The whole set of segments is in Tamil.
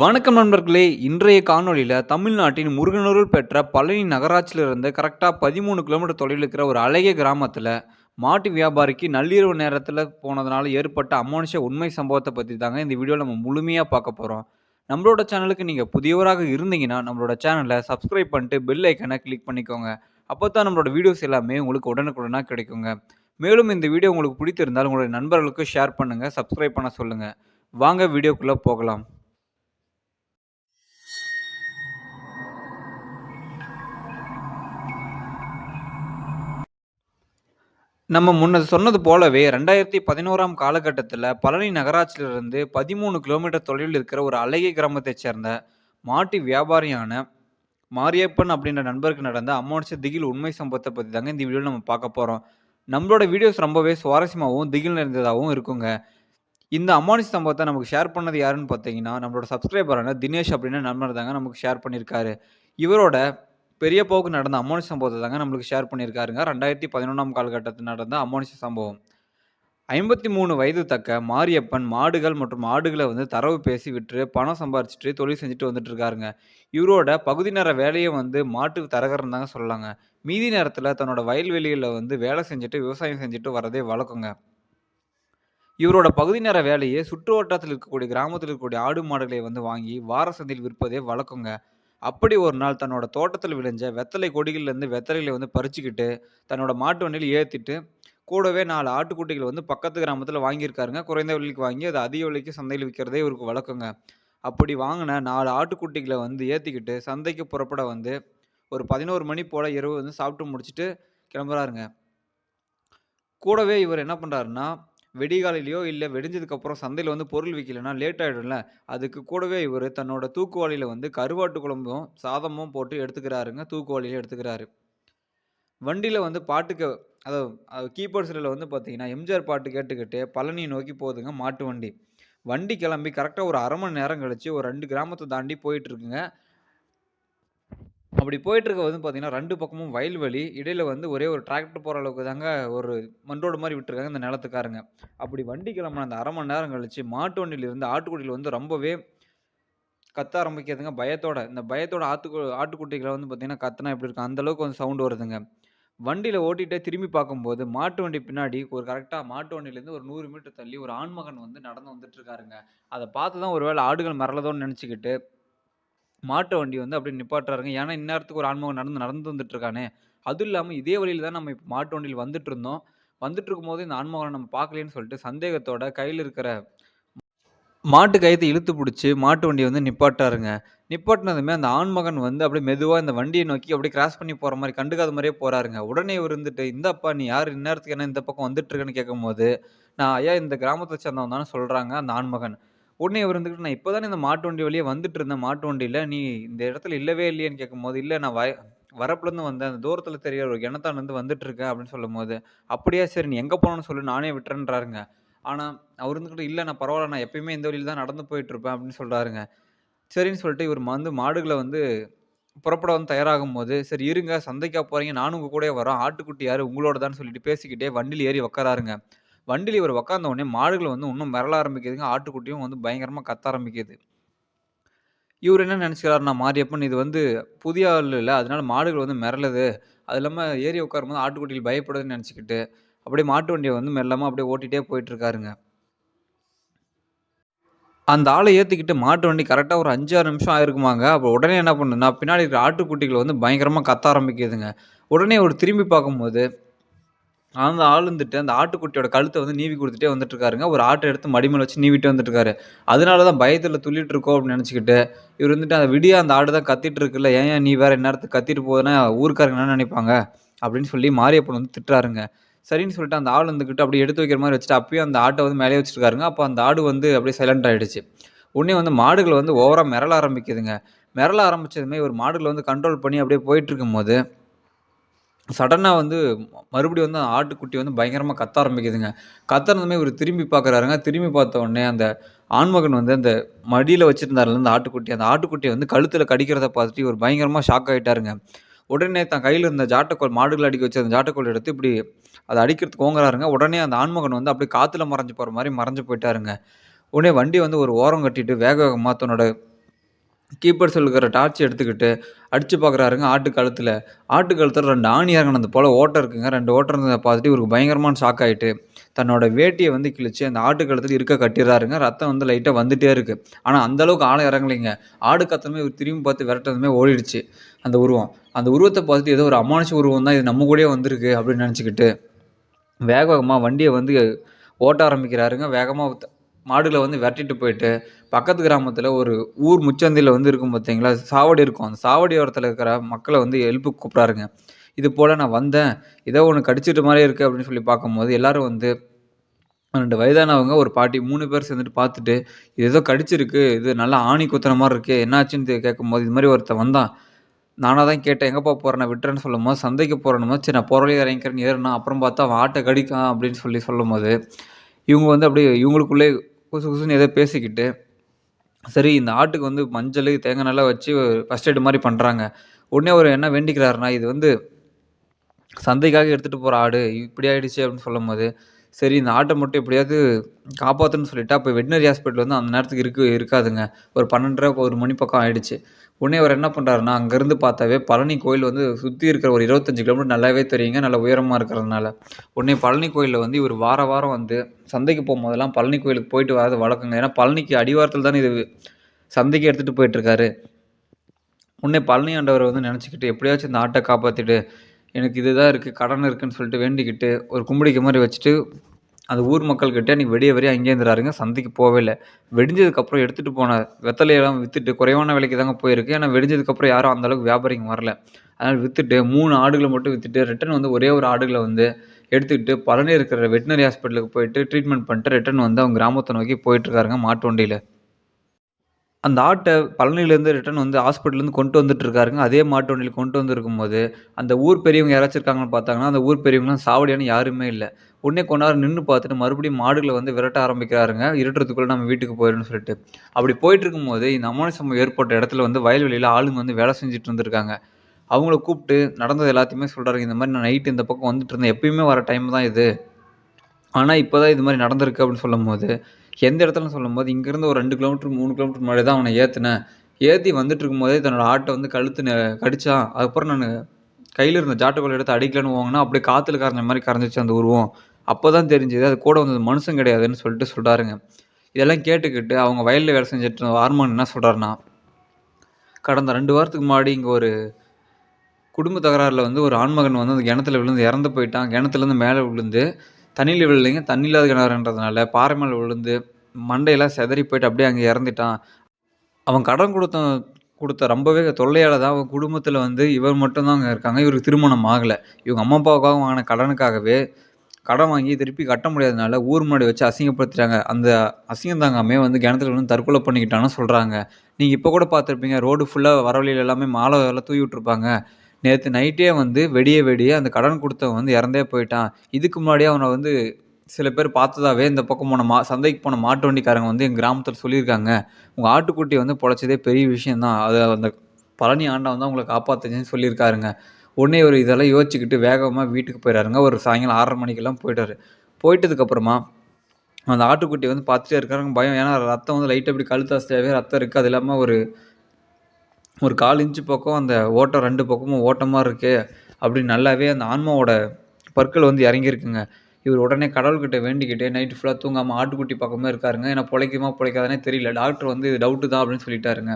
வணக்கம் நண்பர்களே இன்றைய காணொளியில் தமிழ்நாட்டின் முருகனூரில் பெற்ற பழனி நகராட்சியிலிருந்து கரெக்டாக பதிமூணு கிலோமீட்டர் தொலைவில் இருக்கிற ஒரு அழகிய கிராமத்தில் மாட்டு வியாபாரிக்கு நள்ளிரவு நேரத்தில் போனதுனால ஏற்பட்ட அமானுஷ உண்மை சம்பவத்தை பற்றி தாங்க இந்த வீடியோவில் நம்ம முழுமையாக பார்க்க போகிறோம் நம்மளோட சேனலுக்கு நீங்கள் புதியவராக இருந்தீங்கன்னா நம்மளோட சேனலை சப்ஸ்கிரைப் பண்ணிட்டு பெல் ஐக்கனை கிளிக் பண்ணிக்கோங்க. அப்போ தான் நம்மளோட வீடியோஸ் எல்லாமே உங்களுக்கு உடனுக்குடனாக கிடைக்குங்க. மேலும் இந்த வீடியோ உங்களுக்கு பிடித்திருந்தால் உங்களுடைய நண்பர்களுக்கு ஷேர் பண்ணுங்கள் சப்ஸ்கிரைப் பண்ண சொல்லுங்கள் வாங்க வீடியோக்குள்ளே போகலாம். நம்ம முன்ன சொன்னது போலவே ரெண்டாயிரத்தி பதினோராம் காலகட்டத்தில் பழனி நகராட்சியிலிருந்து பதிமூணு கிலோமீட்டர் தொலைவில் இருக்கிற ஒரு அழகிய கிராமத்தைச் சேர்ந்த மாட்டு வியாபாரியான மாரியப்பன் அப்படின்ற நண்பருக்கு நடந்த அமானுஷ திகில் உண்மை சம்பவத்தை பற்றி தாங்க இந்த வீடியோவில் நம்ம பார்க்க போகிறோம் நம்மளோட வீடியோஸ் ரொம்பவே சுவாரஸ்யமாகவும் திகில் நிறைந்ததாகவும் இருக்குங்க. இந்த அமானுஷ சம்பவத்தை நமக்கு ஷேர் பண்ணது யாருன்னு பார்த்தீங்கன்னா நம்மளோட சப்ஸ்கிரைபரான தினேஷ் அப்படின்னு நண்பர் தாங்க நமக்கு ஷேர் பண்ணியிருக்காரு இவரோட பெரியப்பாவுக்கு நடந்த அமோனிஷ சம்பவத்தை தாங்க நம்மளுக்கு ஷேர் பண்ணியிருக்காருங்க. ரெண்டாயிரத்தி பதினொன்றாம் காலகட்டத்தில் நடந்த அமோனிஷ சம்பவம். ஐம்பத்தி மூணு வயது தக்க மாரியப்பன் மாடுகள் மற்றும் ஆடுகளை வந்து தரவு பேசி விற்று பணம் சம்பாரிச்சிட்டு தொழில் செஞ்சுட்டு வந்துட்டு இருக்காருங்க. இவரோட பகுதி நேர வேலையை வந்து மாட்டு தரகர்னு தாங்க சொல்லலாங்க. மீதி நேரத்தில் தன்னோட வயல்வெளியில் வந்து வேலை செஞ்சுட்டு விவசாயம் செஞ்சுட்டு வரதே வழக்கங்க. இவரோட பகுதி நேர வேலையை சுற்று வட்டாரத்தில் இருக்கக்கூடிய கிராமத்தில் இருக்கக்கூடிய ஆடு மாடுகளை வந்து வாங்கி வார சந்தையில் விற்பதே வழக்கங்க. அப்படி ஒரு நாள் தன்னோட தோட்டத்தில் விளைஞ்ச வெத்தலை கொடிகள்லேருந்து வெத்தலைகளை வந்து பறிச்சுக்கிட்டு தன்னோட மாட்டு வண்டியில் ஏற்றிட்டு கூடவே நாலு ஆட்டுக்குட்டிகள் வந்து பக்கத்து கிராமத்தில் வாங்கியிருக்காருங்க. குறைந்த விலைக்கு வாங்கி அதை அதிக விலைக்கு சந்தையில் விற்கிறதே இவருக்கு வழக்கங்க. அப்படி வாங்கின நாலு ஆட்டுக்குட்டிகளை வந்து ஏற்றிக்கிட்டு சந்தைக்கு புறப்பட வந்து ஒரு பதினோரு மணி போல் இரவு வந்து சாப்பிட்டு முடிச்சுட்டு கிளம்புறாருங்க. கூடவே இவர் என்ன பண்ணுறாருன்னா வெடிகாலையிலையோ இல்லை வெடிஞ்சதுக்கப்புறம் சந்தையில் வந்து பொருள் விற்கலைன்னா லேட் ஆகிடும்ல அதுக்கு கூடவே இவர் தன்னோட தூக்குவாளியில் வந்து கருவாட்டு குழம்பும் சாதமும் போட்டு எடுத்துக்கிறாருங்க. தூக்குவாளியில் எடுத்துக்கிறாரு. வண்டியில் வந்து பாட்டுக்கு அதாவது கீபோர்ட்ஸில் வந்து பார்த்தீங்கன்னா எம்ஜிஆர் பாட்டு கேட்டுக்கிட்டு பழனியை நோக்கி போகுதுங்க மாட்டு வண்டி. வண்டி கிளம்பி கரெக்டாக ஒரு அரை மணி நேரம் கழித்து ஒரு ரெண்டு கிராமத்தை தாண்டி போயிட்டுருக்குங்க அப்படி போயிட்டுருக்க வந்து பார்த்தீங்கன்னா ரெண்டு பக்கமும் வயல்வெளி இடையில வந்து ஒரே ஒரு டிராக்டர் போகிற அளவுக்கு தாங்க ஒரு மண் ரோடு மாதிரி விட்டுருக்காங்க இந்த நிலத்துக்காரங்க. அப்படி வண்டி கிளம்புன அந்த அரை மணி நேரம் கழிச்சு மாட்டு வண்டியிலிருந்து ஆட்டுக்குட்டியில் வந்து ரொம்பவே கத்த ஆரம்பிக்கிறதுங்க பயத்தோட. இந்த பயத்தோட ஆத்துக்கு ஆட்டுக்குட்டிகளை வந்து பார்த்தீங்கன்னா கத்துனா எப்படி இருக்கும்? அந்தளவுக்கு வந்து சவுண்டு வருதுங்க. வண்டியில் ஓட்டிகிட்டே திரும்பி பார்க்கும்போது மாட்டு வண்டி பின்னாடி ஒரு கரெக்டாக மாட்டு வண்டியிலேருந்து ஒரு நூறு மீட்டர் தள்ளி ஒரு ஆண்மகன் வந்து நடந்து வந்துட்டு இருக்காருங்க. அதை பார்த்து தான் ஒரு வேளை ஆடுகள் மரளதோன்னு நினச்சிக்கிட்டு மாட்டு வண்டி வந்து அப்படி நிப்பாட்டுறாருங்க. ஏன்னா இந்நேரத்துக்கு ஒரு ஆன்மகம் நடந்து நடந்து வந்துட்டு இருக்கானே அதுவும் இல்லாமல் இதே வழியில் தான் நம்ம இப்போ மாட்டு வண்டியில் வந்துட்டு இருந்தோம் வந்துட்டு இருக்கும்போது இந்த ஆன்மகனை நம்ம பார்க்கலன்னு சொல்லிட்டு சந்தேகத்தோட கையில் இருக்கிற மாட்டு கயத்தை இழுத்து பிடிச்சி மாட்டு வண்டியை வந்து நிப்பாட்டாருங்க நிப்பாட்டினதுமே அந்த ஆண்மகன் வந்து அப்படியே மெதுவாக இந்த வண்டியை நோக்கி அப்படியே கிராஸ் பண்ணி போகிற மாதிரி கண்டுக்காத மாதிரியே போகிறாருங்க உடனே இவர் இருந்துட்டு இந்தப்பா நீ யார்? இந்நேரத்துக்கு என்ன இந்த பக்கம் வந்துட்டு இருக்கேன்னு கேட்கும்போது நான் ஐயா இந்த கிராமத்தை சேர்ந்தவன் தானே சொல்கிறாங்க அந்த ஆண்மகன். உடனே இவர் வந்துக்கிட்டு நான் இப்போ தானே இந்த மாட்டு வண்டி வழியே வந்துட்டு இருந்தேன் மாட்டு வண்டியில் நீ இந்த இடத்துல இல்லவே இல்லையேன்னு கேட்கும்போது இல்லை நான் வய வரப்புலேருந்து வந்தேன். அந்த தூரத்தில் தெரியற ஒரு கிணத்தாண்டு வந்துட்டு இருக்கேன் அப்படின்னு சொல்லும் போது அப்படியா சரி நீ எங்கே போகணும்னு சொல்லி. நானே விட்டுறேன்றாருங்க. ஆனால் அவர் இருந்துக்கிட்டு இல்லை நான் பரவாயில்ல. நான் எப்பயுமே இந்த வழியில் தான் நடந்து போயிட்டு இருப்பேன் அப்படின்னு சொல்கிறாருங்க சரின்னு சொல்லிட்டு இவர் வந்து மாடுகளை வந்து புறப்பட வந்து தயாராகும் போது சரி இருங்க. சந்தைக்கா போகிறீங்க நானும் உங்கள் கூட வரோம். ஆட்டுக்குட்டி யார்? உங்களோட தான் சொல்லிட்டு பேசிக்கிட்டே வண்டியில் ஏறி உக்காராருங்க. வண்டியில் இவர் உட்காந்த உடனே மாடுகள் வந்து இன்னும் மிரள ஆரம்பிக்குதுங்க ஆட்டுக்குட்டியும் வந்து பயங்கரமாக கத்த ஆரம்பிக்குது. இவர் என்ன நினச்சிக்கிறாருன்னா மாரியப்பன் இது வந்து புதிய ஆள் இல்லை அதனால மாடுகள் வந்து மிரளுது. அது இல்லாமல் ஏறி உட்காரும்போது ஆட்டுக்குட்டிகள் பயப்படுதுன்னு நினச்சிக்கிட்டு அப்படியே மாட்டு வண்டியை வந்து மெல்லாமல் அப்படியே ஓட்டிகிட்டே போயிட்டுருக்காருங்க. அந்த ஆளை ஏற்றிக்கிட்டு மாட்டு வண்டி கரெக்டாக ஒரு அஞ்சாறு நிமிஷம் ஆயிருக்குமாங்க. அப்போ உடனே என்ன பண்ணுன்னா பின்னாடி இருக்கிற ஆட்டுக்குட்டிகள் வந்து பயங்கரமாக கத்த ஆரம்பிக்குதுங்க. உடனே ஒரு திரும்பி பார்க்கும்போது அந்த ஆள் வந்துட்டு அந்த ஆட்டுக்குட்டியோட கழுத்தை வந்து நீவி கொடுத்துட்டே வந்துட்டு இருக்காருங்க ஒரு ஆட்டை எடுத்து மடிமேல வச்சு நீவிட்டு வந்துட்டு இருக்காரு அதனால தான் பயத்தில் துள்ளிட்டு இருக்கோம் அப்படின்னு நினச்சிக்கிட்டு இவர் வந்துட்டு அந்த விடிய அந்த ஆடு தான் கத்திட்டு இருக்குல்ல ஏன் நீ வேற நேரத்துக்கு கத்திட்டு போகுதுன்னா ஊருக்காரங்க என்ன நினைப்பாங்க? அப்படின்னு சொல்லி மாரியப்பன் வந்து திட்டுறாருங்க. சரின்னு சொல்லிட்டு அந்த ஆள் வந்துக்கிட்டு அப்படியே எடுத்து வைக்கிற மாதிரி வச்சுட்டு அப்பயும் அந்த ஆட்டை வந்து மேலே வச்சுருக்காருங்க அப்போ அந்த ஆடு வந்து அப்படியே சைலண்ட் ஆகிடுச்சு உடனே வந்து மாடுகள் வந்து ஓவராக மிரள ஆரம்பிக்குதுங்க. மிரள ஆரம்பித்ததுமே ஒரு மாடுகளை வந்து கண்ட்ரோல் பண்ணி அப்படியே போயிட்டு இருக்கும்போது சடனாக வந்து மறுபடியும் வந்து அந்த ஆட்டுக்குட்டி வந்து பயங்கரமாக கத்த ஆரம்பிக்குதுங்க. கத்துறதுமே இவர் திரும்பி பார்க்குறாருங்க திரும்பி பார்த்த உடனே அந்த ஆண்மகன் வந்து அந்த மடியில் வச்சுருந்தாருல அந்த ஆட்டுக்குட்டி. அந்த ஆட்டுக்குட்டியை வந்து கழுத்தில் கடிக்கிறத பார்த்துட்டு இவர் பயங்கரமாக ஷாக் ஆகிட்டாருங்க உடனே தன் கையில் இருந்த ஜாட்டக்கோல் மாடுகள் அடிக்க வச்சு அந்த ஜாட்டக்கோல் எடுத்து இப்படி அதை அடிக்கிறதுக்கு ஓங்குறாருங்க. உடனே அந்த ஆண்மகன் வந்து அப்படியே காற்றுல மறைஞ்சு போகிற மாதிரி மறைஞ்சு போயிட்டாருங்க. உடனே வண்டி வந்து ஒரு ஓரம் கட்டிட்டு வேக வேகமாக தன்னோட கீப்பர் இருக்கிற டார்ச் எடுத்துக்கிட்டு அடிச்சு பார்க்குறாருங்க ஆட்டு கழுத்தில் ஆட்டு கழுத்தில் ரெண்டு ஆணி இறங்கினது போல் ஓட்டை இருக்குங்க. ரெண்டு ஓட்டை இருந்ததை பார்த்துட்டு இவருக்கு பயங்கரமான ஷாக் ஆகிட்டு தன்னோட வேட்டியை வந்து கிழிச்சு அந்த ஆட்டு கழுத்தில் இருக்க கட்டிடுறாருங்க. ரத்தம் வந்து லைட்டாக வந்துட்டே இருக்குது ஆனால் அந்தளவுக்கு ஆளை இறங்கலைங்க. ஆடு கத்தமே இவர் திரும்பி பார்த்து விரட்டதுமே ஓடிடுச்சு. அந்த உருவம். அந்த உருவத்தை பார்த்துட்டு ஏதோ ஒரு அமானுஷ உருவம் தான் இது நம்ம கூடயே வந்திருக்கு அப்படின்னு நினச்சிக்கிட்டு வேக வேகமாக வண்டியை வந்து ஓட்ட ஆரம்பிக்கிறாருங்க. வேகமாக மாடுகளை வந்து விரட்டிட்டு போயிட்டு பக்கத்து கிராமத்தில் ஒரு ஊர் முச்சந்தியில் வந்து இருக்கும் பார்த்தீங்களா சாவடி இருக்கும். அந்த சாவடி ஓரத்தில் இருக்கிற மக்களை வந்து எழுப்பு கூப்பிட்றாருங்க. இது போல் நான் வந்தேன். ஏதோ ஒன்று கடிச்சிட்டு மாதிரியே இருக்குது அப்படின்னு சொல்லி பார்க்கும்போது எல்லோரும் வந்து ரெண்டு வயதானவங்க ஒரு பாட்டி மூணு பேர் சேர்ந்துட்டு பார்த்துட்டு இது ஏதோ கடிச்சிருக்கு இது நல்லா ஆணி குத்துற மாதிரி இருக்குது என்னாச்சுன்னு கேட்கும்போது இது மாதிரி ஒருத்தன் வந்தான். நானாக தான் கேட்டேன் எங்கேப்பா போகிறேன் நான் விட்டுறேன்னு சொல்லும் போது சந்தைக்கு போகிறேன்னு சரி நான் போகிறவழி இறங்கிக்கிறேன்னு ஏறினா அப்புறம் பார்த்தா அவன் ஆட்டை கடிக்கான் அப்படின்னு சொல்லி சொல்லும் போது இவங்க வந்து அப்படியே இவங்களுக்குள்ளே குசு குசுன்னு ஏதோ பேசிக்கிட்டு சரி இந்த ஆட்டுக்கு வந்து மஞ்சள் தேங்காய் நல்லா வச்சு ஃபஸ்ட் எய்டு மாதிரி பண்ணுறாங்க உடனே அவர் என்ன வேண்டிக்கிறாருன்னா இது வந்து சந்தைக்காக எடுத்துகிட்டு போகிற ஆடு இப்படி ஆகிடுச்சு அப்படின்னு சொல்லும் போது சரி இந்த ஆட்டை மட்டும் எப்படியாவது காப்பாற்றுன்னு சொல்லிவிட்டு அப்போ வெட்டினரி ஹாஸ்பிட்டல் வந்து அந்த நேரத்துக்கு இருக்கு இருக்காதுங்க. ஒரு பன்னெண்டரை ஒரு மணி பக்கம் ஆகிடுச்சு உடனே அவர் என்ன பண்ணுறாருன்னா அங்கேருந்து பார்த்தாவே பழனி கோயில் வந்து சுற்றி இருக்கிற ஒரு இருபத்தஞ்சி கிலோமீட்டர் நல்லாவே தெரியுங்க நல்ல உயரமாக இருக்கிறதுனால. உடனே பழனி கோயிலில் வந்து இவர் வார வாரம் வந்து சந்தைக்கு போகும்போதெல்லாம் பழனி கோயிலுக்கு போயிட்டு வராது வழக்கங்க. ஏன்னா பழனிக்கு அடிவாரத்தில் தானே இது சந்தைக்கு எடுத்துகிட்டு போயிட்டுருக்காரு உடனே பழனி ஆண்டவர் வந்து நினச்சிக்கிட்டு எப்படியாச்சும் இந்த ஆட்டை காப்பாற்றிட்டு எனக்கு இதுதான் இருக்குது கடன் இருக்குதுன்னு சொல்லிட்டு வேண்டிக்கிட்டு ஒரு கும்பிடிக்க மாதிரி வச்சுட்டு அந்த ஊர் மக்கள்கிட்ட அன்றைக்கி வெடிய வெறிய அங்கேயே சந்தைக்கு போகவே இல்லை. வெடிஞ்சதுக்கப்புறம் எடுத்துகிட்டு போன வெத்தலையெல்லாம் விற்றுட்டு குறைவான விலைக்கு தாங்க போயிருக்கு. ஏன்னா வெடிஞ்சதுக்கப்புறம் யாரும் அந்தளவுக்கு வியாபாரிங்க வரல. அதனால் விற்றுட்டு மூணு ஆடுகளை மட்டும் விற்றுட்டு ரிட்டன் வந்து ஒரே ஒரு ஆடுகளை வந்து எடுத்துக்கிட்டு பழனி இருக்கிற வெட்டினரி ஹாஸ்பிட்டலுக்கு போயிட்டு ட்ரீட்மெண்ட் பண்ணிட்டு ரிட்டன் வந்து அவங்க கிராமத்தை நோக்கி போயிட்டுருக்காருங்க மாட்டு வண்டியில். அந்த ஆட்டை பழனிலேருந்து ரிட்டன் வந்து ஹாஸ்பிட்டல்லேருந்து கொண்டு வந்துட்டுருக்காருங்க. அதே மாட்டு வண்டியில் கொண்டு வந்திருக்கும் போது அந்த ஊர் பெரியவங்க யாராச்சும் இருக்காங்கன்னு பார்த்தாங்கன்னா அந்த ஊர் பெரியவங்களாம் சாவடியான யாருமே இல்லை. உடனே கொண்டாரு நின்று பார்த்துட்டு மறுபடியும் மாடுகளை வந்து விரட்ட ஆரம்பிக்கிறாருங்க. இருட்டுறதுக்குள்ளே நம்ம வீட்டுக்கு போயிடணும்னு சொல்லிட்டு. அப்படி போயிட்டு இருக்கும்போது இந்த அம்மானி சம்பவம் ஏற்பட்ட இடத்துல வந்து வயல்வெளியில் ஆளுங்க வந்து வேலை செஞ்சுட்டு இருந்திருக்காங்க. அவங்கள கூப்பிட்டு நடந்தது எல்லாத்தையுமே சொல்கிறாங்க இந்த மாதிரி நான் நைட்டு இந்த பக்கம் வந்துட்டு இருந்தேன். எப்பயுமே வர டைம் தான் இது. ஆனால் இப்போ தான் இது மாதிரி நடந்திருக்கு அப்படின்னு சொல்லும் போது எந்த இடத்துலன்னு சொல்லும்போது இங்கேருந்து ஒரு ரெண்டு கிலோமீட்டர் மூணு கிலோமீட்டர் முன்னாடி தான் அவனை ஏற்றினேன் ஏற்றி வந்துட்டு இருக்கும்போதே தன்னோட ஆட்டை வந்து கழுத்து கடிச்சான் அதுக்கப்புறம் நான் கையில் இருந்த ஜாட்டுக்கோல் எடுத்து அடிக்கலன்னு வாங்கினா அப்படியே காற்றுல கரைஞ்ச மாதிரி கரைஞ்சிச்சு அந்த உருவம். அப்போ தான் தெரிஞ்சுது அது கூட வந்தது மனுஷன் கிடையாதுன்னு சொல்லிட்டு சொல்கிறாருங்க இதெல்லாம் கேட்டுக்கிட்டு அவங்க வயலில் வேலை செஞ்சுட்டு இருந்த ஆர்மன் என்ன சொல்கிறாருன்னா கடந்த ரெண்டு வாரத்துக்கு முன்னாடி இங்கே ஒரு குடும்ப தகராறில் வந்து ஒரு ஆண்மகன் வந்து அந்த கிணத்துல விழுந்து இறந்து போயிட்டான். கிணத்துலேருந்து மேலே விழுந்து தண்ணியில் விழுலைங்க தண்ணி இல்லாத கிணறுன்றதுனால பாறை மேலே விழுந்து மண்டையெல்லாம் செதறி போயிட்டு அப்படியே அங்கே இறந்துட்டான். அவன் கடன் கொடுத்த கொடுத்த ரொம்பவே தொல்லையால் தான் அவன் குடும்பத்தில் வந்து இவர் மட்டும்தான் அங்கே இருக்காங்க. இவருக்கு திருமணம் ஆகலை. இவங்க அம்மா அப்பாவுக்காக வாங்கின கடனுக்காகவே கடன் வாங்கி திருப்பி கட்ட முடியாதனால ஊர் முன்னாடி வச்சு அசிங்கப்படுத்துகிறாங்க அந்த அசிங்கம் தாங்காமே வந்து கிணத்துல வந்து தற்கொலை பண்ணிக்கிட்டான்னு சொல்கிறாங்க நீங்கள் இப்போ கூட பார்த்துருப்பீங்க. ரோடு ஃபுல்லாக வர வழியில் எல்லாமே மாலை எல்லாம் தூவி விட்ருப்பாங்க நேற்று நைட்டே வந்து வெடிய வெடிய அந்த கடன் கொடுத்தவன் வந்து இறந்தே போயிட்டான். இதுக்கு முன்னாடியே அவனை வந்து சில பேர் பார்த்ததாவே இந்த பக்கம் போன மா சந்தைக்கு போன மாட்டு வண்டிக்காரங்க வந்து எங்கள் கிராமத்தில் சொல்லியிருக்காங்க. உங்கள் ஆட்டுக்குட்டி வந்து பொழைச்சதே பெரிய விஷயந்தான் அது அந்த பழனி ஆண்டை வந்து அவங்களை காப்பாற்றுச்சுன்னு சொல்லியிருக்காருங்க. உடனே ஒரு இதெல்லாம் யோசிச்சுக்கிட்டு வேகமாக வீட்டுக்கு போயிடாருங்க ஒரு சாயங்காலம் ஆறரை மணிக்கெல்லாம் போயிட்டாரு. போயிட்டதுக்கப்புறமா அந்த ஆட்டுக்குட்டி வந்து பார்த்துட்டே இருக்காருங்க. பயம். ஏன்னா ரத்தம் வந்து லைட்டாக இப்படி கழுத்தாஸ்தியாகவே ரத்தம் இருக்குது அது இல்லாமல் ஒரு ஒரு கால் இன்ச்சு பக்கம் அந்த ஓட்டம் ரெண்டு பக்கமும் ஓட்டமாக இருக்குது அப்படின்னு நல்லாவே அந்த ஆன்மாவோட பற்கள் வந்து இறங்கியிருக்குங்க. இவர் உடனே கடவுள்கிட்ட வேண்டிக்கிட்டு நைட்டு ஃபுல்லாக தூங்காமல் ஆட்டுக்குட்டி பக்கமே இருக்காருங்க. ஏன்னா பிழைக்குமா பிழைக்காதானே தெரியல. டாக்டர் வந்து இது டவுட்டு தான் அப்படின்னு சொல்லிட்டாருங்க.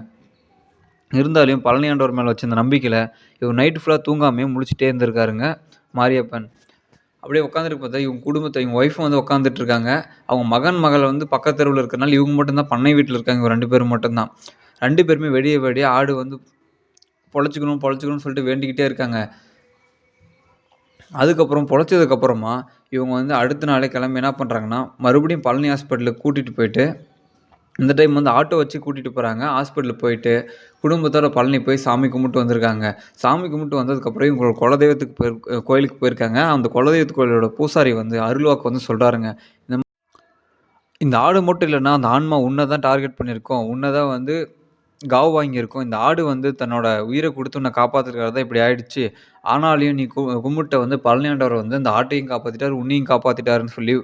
இருந்தாலும் பழனியாண்டவர் மேலே வச்சிருந்த நம்பிக்கையில் இவர் நைட்டு ஃபுல்லாக தூங்காமே முழிச்சிட்டே இருந்திருக்காருங்க மாரியப்பன். அப்படியே உட்காந்துருக்கு பார்த்தா இவங்க குடும்பத்தை இவங்க ஒய்ஃபும் வந்து உட்காந்துட்டு இருக்காங்க. அவங்க மகன் மகள் வந்து பக்கத்து தெருவில் இருக்கிறனால இவங்க மட்டும்தான் பண்ணை வீட்டில் இருக்காங்க. இவங்க ரெண்டு பேரும் மட்டும்தான். ரெண்டு பேருமே வெடிய வெடிய ஆடு வந்து பொழைச்சிக்கணும் பொழைச்சிக்கணும்னு சொல்லிட்டு வேண்டிக்கிட்டே இருக்காங்க. அதுக்கப்புறம் பொழைச்சதுக்கப்புறமா இவங்க வந்து அடுத்த நாளே கிளம்பி என்ன பண்ணுறாங்கன்னா மறுபடியும் பழனி ஹாஸ்பிட்டலுக்கு கூட்டிகிட்டு போயிட்டு இந்த டைம் வந்து ஆட்டோ வச்சு கூட்டிகிட்டு போகிறாங்க ஹாஸ்பிட்டலுக்கு போயிட்டு குடும்பத்தோட பழனி போய் சாமி கும்பிட்டு வந்திருக்காங்க. சாமி கும்பிட்டு வந்ததுக்கப்புறம் இவங்களோட குலதெய்வத்துக்கு போய் கோயிலுக்கு போயிருக்காங்க. அந்த குலதெய்வத்து கோயிலோட பூசாரி வந்து அருள்வாக்கு வந்து சொல்கிறாருங்க இந்த இந்த ஆடு மட்டும் இல்லைன்னா அந்த ஆன்மா உன்னை தான் டார்கெட் பண்ணியிருக்கோம். உன்னை தான் வந்து காவு வாங்கியிருக்கும். இந்த ஆடு வந்து தன்னோட உயிர குடுத்து உன்ன காப்பாத்துறதுக்காக தான் இப்படி ஆயிடுச்சு. ஆனாலும் நீ கு கும்பிட்ட வந்து பழனி ஆண்டவர் வந்து இந்த ஆட்டையும் காப்பாத்திட்டாரு, உன்னையும் காப்பாத்திட்டாருன்னு சொல்லி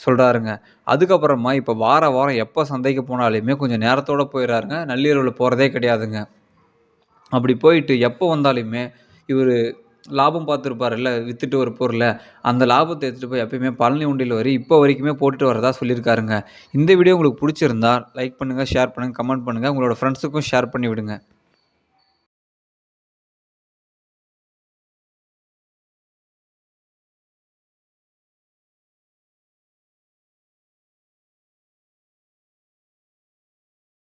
சொல்றாருங்க. அதுக்கப்புறமா இப்ப வார வாரம் எப்ப சந்தைக்கு போனாலுமே கொஞ்சம் நேரத்தோட போயிடறாருங்க நள்ளிரவுல போறதே கிடையாதுங்க. அப்படி போயிட்டு எப்போ வந்தாலுமே இவரு லாபம் பார்த்துருப்பாருல்ல, விற்றுட்டு ஒரு பொருளை அந்த லாபத்தை எடுத்துகிட்டு போய் எப்பயுமே பழனி உண்டியில் வரி இப்போ வரைக்குமே போட்டுட்டு வரதா சொல்லியிருக்காருங்க. இந்த வீடியோ உங்களுக்கு பிடிச்சிருந்தா லைக் பண்ணுங்க, ஷேர் பண்ணுங்க, கமெண்ட் பண்ணுங்க. உங்களோட ஃப்ரெண்ட்ஸுக்கும் ஷேர் பண்ணி விடுங்க.